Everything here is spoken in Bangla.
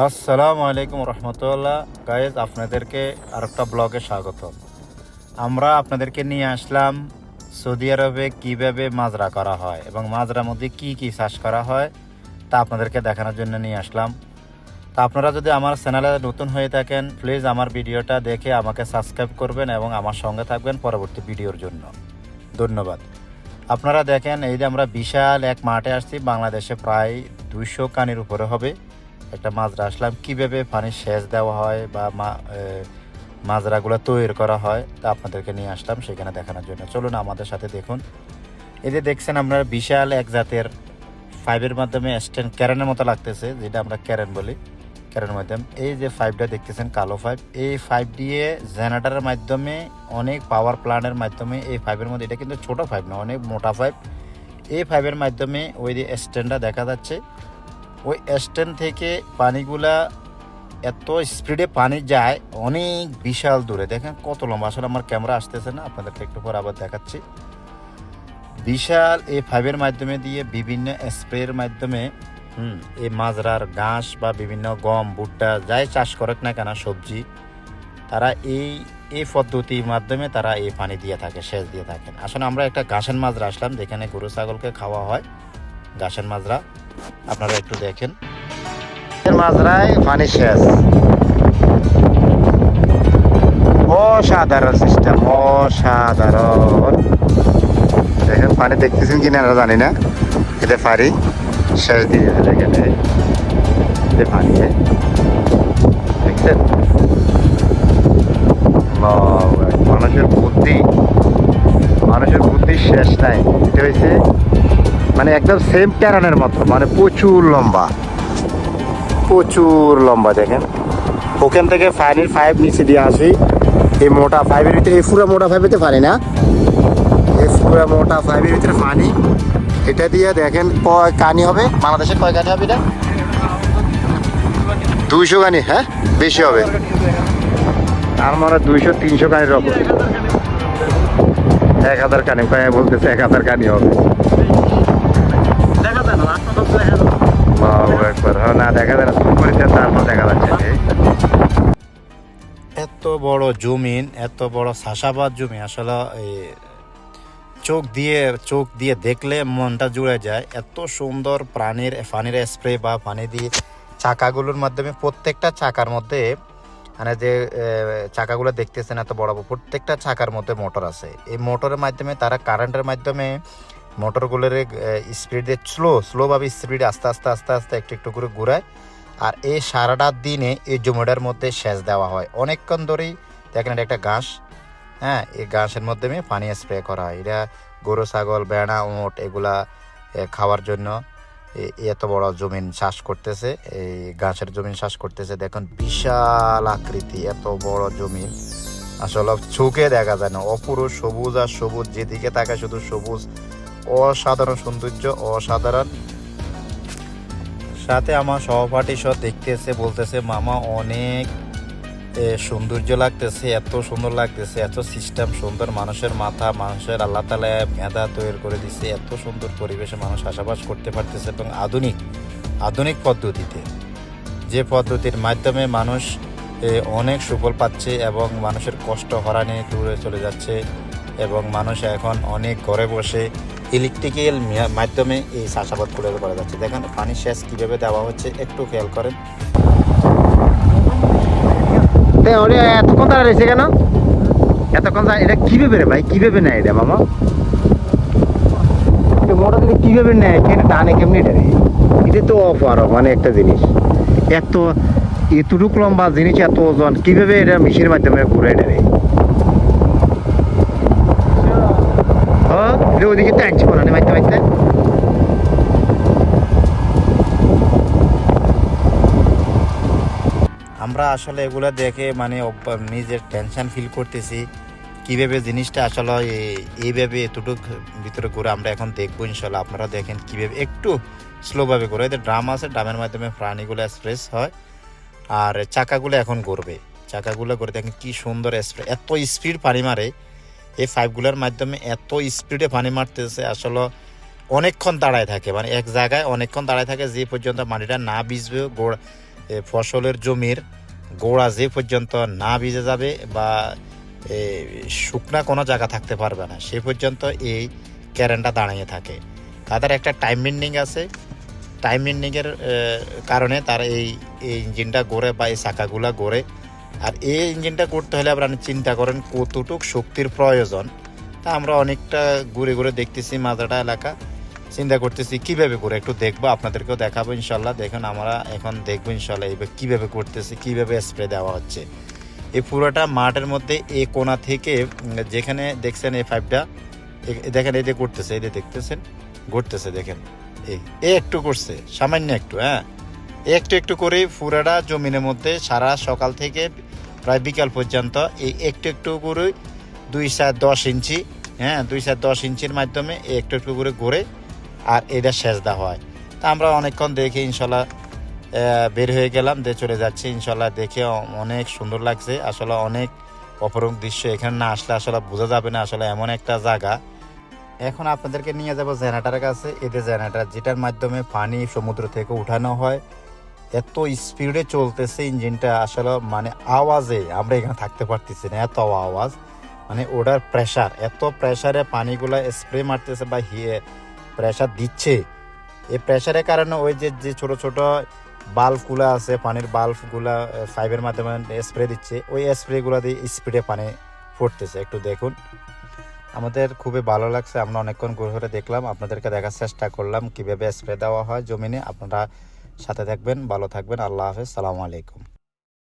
আসসালামু আলাইকুম রহমতুল্লাহ। গাইজ আপনাদেরকে আরেকটা ব্লগে স্বাগত। আমরা আপনাদেরকে নিয়ে আসলাম সৌদি আরবে কীভাবে মাজরা করা হয় এবং মাজরার মধ্যে কি কি চাষ করা হয়, তা আপনাদেরকে দেখানোর জন্য নিয়ে আসলাম। তা আপনারা যদি আমার চ্যানেলে নতুন হয়ে থাকেন প্লিজ আমার ভিডিওটা দেখে আমাকে সাবস্ক্রাইব করবেন এবং আমার সঙ্গে থাকবেন পরবর্তী ভিডিওর জন্য। ধন্যবাদ। আপনারা দেখেন, এই যে আমরা বিশাল এক মাঠে আসছি, বাংলাদেশে প্রায় দুইশো কানির উপরে হবে। একটা মাজরা, আসলাম কীভাবে পানি সেচ দেওয়া হয় বা মাজরাগুলো তৈরি করা হয়, তা আপনাদেরকে নিয়ে আসলাম সেখানে দেখানোর জন্য। চলুন আমাদের সাথে দেখুন। এই যে দেখছেন আমরা বিশাল এক জাতের ফাইভের মাধ্যমে স্ট্যান্ড ক্যারেনের মতো লাগতেছে, যেটা আমরা ক্যারেন বলি। ক্যারেনের মাধ্যমে, এই যে ফাইভটা দেখতেছেন, কালো ফাইভ এই ফাইভ দিয়ে জেনারেটারের মাধ্যমে, অনেক পাওয়ার প্ল্যান্টের মাধ্যমে এই ফাইভের মধ্যে, এটা কিন্তু ছোটো ফাইভ না, অনেক মোটা ফাইভ এই ফাইভের মাধ্যমে ওই যে স্ট্যান্ডটা দেখা যাচ্ছে ওই স্ট্যান্ড থেকে পানিগুলা এত স্পিডে পানি যায়, অনেক বিশাল দূরে। দেখেন কত লম্বা। আসলে আমার ক্যামেরা আসতেছে না, আপনাদেরকে একটু পর আবার দেখাচ্ছি। বিশাল এই ফাইভের মাধ্যমে দিয়ে বিভিন্ন স্প্রের মাধ্যমে, হুম, এই মাজরার ঘাস বা বিভিন্ন গম, ভুট্টা, যাই চাষ করে না কেন, সবজি, তারা এই এই পদ্ধতির মাধ্যমে তারা এই পানি দিয়ে থাকে, সেচ দিয়ে থাকেন আসলে আমরা একটা ঘাসের মাজরা আসলাম, যেখানে গরু, ছাগলকে খাওয়া হয়, ঘাসের মাজরা। আপনারা একটু দেখেন। মাজরায় পানি শেষ অসাধারণ সিস্টেম, অসাধারণ। দেখেন, পানি দেখতেছেন কিনা আমরা জানি না। এতে পারি শেষ দিয়ে দেখেন পানি। দেখছেন। মানুষের বুদ্ধি মানুষের বুদ্ধি শেষ নাই। এটা হয়েছে মানে একদম সেম প্যারানের মতো মানে প্রচুর লম্বা। প্রচুর লম্বা, দেখেন। ওখান থেকে ফাইনের ফাইভ নিচে দিয়ে আসি। এই মোটা ফাইভের ভিতরে, এই পুরো মোটা ফাইভেতে পানি না? এই পুরো মোটা ফাইভের ভিতরে পানি। এটা দিয়ে দেখেন কয় কানি হবে? বাংলাদেশে কয় কানি হবে এটা? দুইশো কানি হ্যাঁ? বেশি হবে। তার মানে দুইশো, তিনশো কানির রকম এক হাজার কানি, কয় বলতেছে এক হাজার কানি হবে। এত বড় জমিন এত বড় চাষাবাদ জমি আসলে চোখ দিয়ে চোখ দিয়ে দেখলে মনটা জুড়ে যায়। এত সুন্দর প্রাণীর পানির স্প্রে বা পানি দিয়ে চাকাগুলোর মাধ্যমে প্রত্যেকটা চাকার মধ্যে মানে যে চাকাগুলো দেখতেছেন এত বড়, প্রত্যেকটা চাকার মধ্যে মোটর আছে। এই মোটরের মাধ্যমে তারা কারেন্টের মাধ্যমে মোটরগুলোর স্পিড স্লো স্লোভাবে স্পিড আস্তে আস্তে আস্তে আস্তে একটু একটু করে ঘুরায়। আর এই সারাটা দিনে এই জমিটার মধ্যে সেচ দেওয়া হয়। অনেকক্ষণ ধরেই দেখেন এটা একটা ঘাস। হ্যাঁ এই ঘাসের মাধ্যমে পানি স্প্রে করা হয়। এটা গরু, ছাগল, বেড়া উঁট এগুলা খাওয়ার জন্য এত বড় জমিন চাষ করতেছে। এই ঘাসের জমিন চাষ করতেছে। দেখুন, বিশাল আকৃতি, এত বড় জমিন। আসলে চোখে দেখা যায় না। অপুরো সবুজ আর সবুজ, যেদিকে তাকায় শুধু সবুজ। অসাধারণ সৌন্দর্য, অসাধারণ। সাথে আমার সহপাঠী সব দেখতেছে, বলতেছে, মামা, অনেক সৌন্দর্য লাগতেছে, এত সুন্দর লাগতেছে, এত সিস্টেম সুন্দর, মানুষের মাথা, মানুষের আল্লাহ তালা মেধা তৈরি করে দিচ্ছে এত সুন্দর পরিবেশে মানুষ আশাবাস করতে পারতেছে এবং আধুনিক আধুনিক পদ্ধতিতে। যে পদ্ধতির মাধ্যমে মানুষ অনেক সুফল পাচ্ছে এবং মানুষের কষ্ট হরানি দূরে চলে যাচ্ছে এবং মানুষ এখন অনেক ঘরে বসে ইলেকট্রিক্যাল মাধ্যমে এই চাষাবাদ করে করা যাচ্ছে। দেখেন পানি সেচ কীভাবে দেওয়া হচ্ছে, একটু খেয়াল করেন। এতক্ষণ তারা রয়েছে কেন? এতক্ষণ এটা কীভাবে রে ভাই? কীভাবে নেয় এটা, মামা? মোটর দিলে কীভাবে নেয়? কেন টানে কেমনি এটা রে? এটা তো অফার মানে একটা জিনিস। এত এতটুক লম্বা জিনিস, এত ওজন, কীভাবে এটা মেশিনের মাধ্যমে ঘুরে এটা রে হ্যাঁ এটা ওদিকে টানছি হয় মাইতে মাইতে। আমরা আসলে এগুলো দেখে মানে নিজের টেনশন ফিল করতেছি, কীভাবে জিনিসটা আসলে এই- এইভাবে এতটুক ভিতরে করে আমরা এখন দেখব ইনশাল্লাহ। আপনারা দেখেন কীভাবে একটু স্লোভাবে করে এদের ড্রাম আছে ড্রামের মাধ্যমে প্রাণীগুলো স্প্রেস হয়, আর চাকাগুলো এখন করবে চাকাগুলো করে দেখেন কি সুন্দর স্প্রে এত স্পিড পানি মারে এই পাইপগুলোর মাধ্যমে এত স্পিডে পানি মারতেছে, আসলে অনেকক্ষণ দাঁড়ায় থাকে। মানে এক জায়গায় অনেকক্ষণ দাঁড়ায় থাকে যে পর্যন্ত মাটিটা না ভিজবে, গোড়া ফসলের জমির গোড়া যে পর্যন্ত না ভিজে যাবে বা শুকনা কোনো জায়গা থাকতে পারবে না, সে পর্যন্ত এই ক্যারেনটা দাঁড়িয়ে থাকে। তাদের একটা টাইম বিন্ডিং আছে। টাইম বিন্ডিংয়ের কারণে তার এই এই ইঞ্জিনটা গড়ে বা এই চাকাগুলা গড়ে আর এই ইঞ্জিনটা করতে হলে আপনারা চিন্তা করেন কতটুক শক্তির প্রয়োজন। তা আমরা অনেকটা ঘুরে ঘুরে দেখতেছি মাজাটা এলাকা। চিন্তা করতেছি, কীভাবে করে একটু দেখব, আপনাদেরকেও দেখাবো ইনশাল্লাহ। দেখুন, আমরা এখন দেখব ইনশাল্লাহ এবার কীভাবে করতেছি, কীভাবে স্প্রে দেওয়া হচ্ছে। এই পুরোটা মাঠের মধ্যে এ কোণা থেকে যেখানে দেখছেন এই ফাইভটা দেখেন এই যে করতেছে এই যে দেখতেছেন? ঘুরতেছে, দেখেন। এই এই একটু করছে, সামান্য একটু হ্যাঁ। একটু একটু করে পুরাটা জমিনের মধ্যে সারা সকাল থেকে প্রায় বিকাল পর্যন্ত এই একটু একটু করে দুই সাত দশ ইঞ্চি হ্যাঁ দুই সাত দশ ইঞ্চির মাধ্যমে এই একটু একটু করে ঘুরে আর এটা সেজদা হয়। তা আমরা অনেকক্ষণ দেখে ইনশাল্লাহ বের হয়ে গেলাম, দিয়ে চলে যাচ্ছি। ইনশাল্লাহ দেখে অনেক সুন্দর লাগছে। আসলে অনেক অপরূপ দৃশ্য এখানে না আসলে আসলে বোঝা যাবে না আসলে এমন একটা জায়গা। এখন আপনাদেরকে নিয়ে যাব জেনারেটারের কাছে। এদের জেনারেটার যেটার মাধ্যমে পানি সমুদ্র থেকে উঠানো হয় এত স্পিডে চলতেছে ইঞ্জিনটা, আসলে মানে আওয়াজে আমরা এখানে থাকতে পারতেছি না, এত আওয়াজ। মানে ওটার প্রেশার এত প্রেশারে পানিগুলো স্প্রে মারতেছে বা হিয়ে প্রেশার দিচ্ছে। এই প্রেশারের কারণে ওই যে যে ছোট ছোট বাল্বগুলো আছে, পানির বাল্বগুলা পাইপের মাধ্যমে স্প্রে দিচ্ছে, ওই স্প্রেগুলো দিয়ে স্পিডে পানি ফুটতেছে। একটু দেখুন। আমাদের খুবই ভালো লাগছে, আমরা অনেকক্ষণ ঘুরে ঘুরে দেখলাম। আপনাদেরকে দেখার চেষ্টা করলাম কীভাবে স্প্রে দেওয়া হয় জমিনে। আপনারা সাথে থাকবেন ভালো থাকবেন আল্লাহ হাফেজ সালামু আলাইকুম।